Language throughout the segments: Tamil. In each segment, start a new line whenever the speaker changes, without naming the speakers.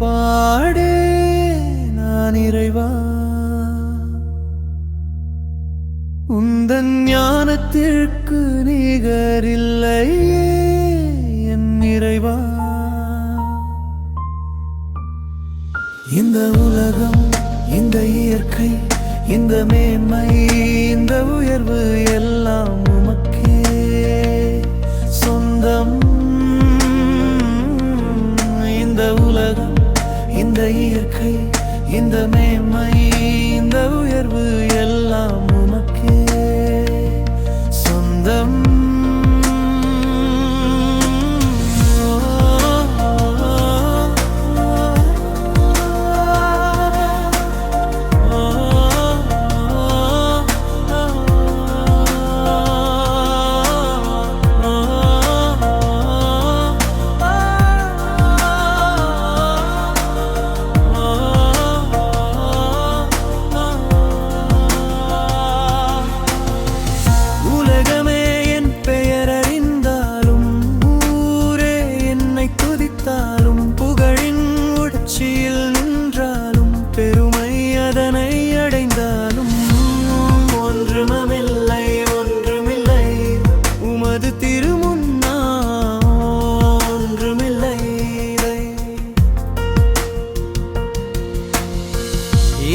பாடு நான் இறைவா. உந்தன் ஞானத்திற்கு நிகரில்லையே என் இறைவா. இந்த உலகம் இந்த இயற்கை இந்த மேன்மை இந்த உயர்வு எல்லாம் இயற்கை இந்த மேன்மை.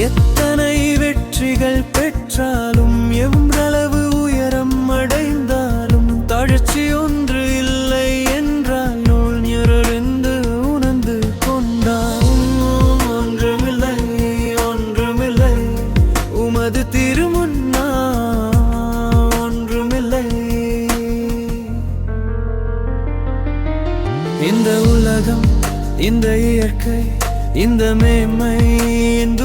எத்தனை வெற்றிகள் பெற்றாலும் எவ்வளவு உயரம் அடைந்தாலும் தாழ்ச்சி ஒன்று இல்லை என்றால் நூல் நிரழ்ந்து உணர்ந்து கொண்டால் ஒன்றுமில்லை ஒன்றுமில்லை உமது திருமுன்னா ஒன்றுமில்லை. இந்த உலகம் இந்த இயற்கை இந்த மேன்மை இந்த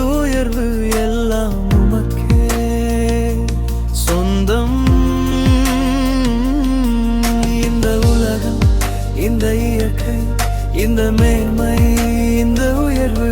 இந்த மேன்மை இந்த உயர்வு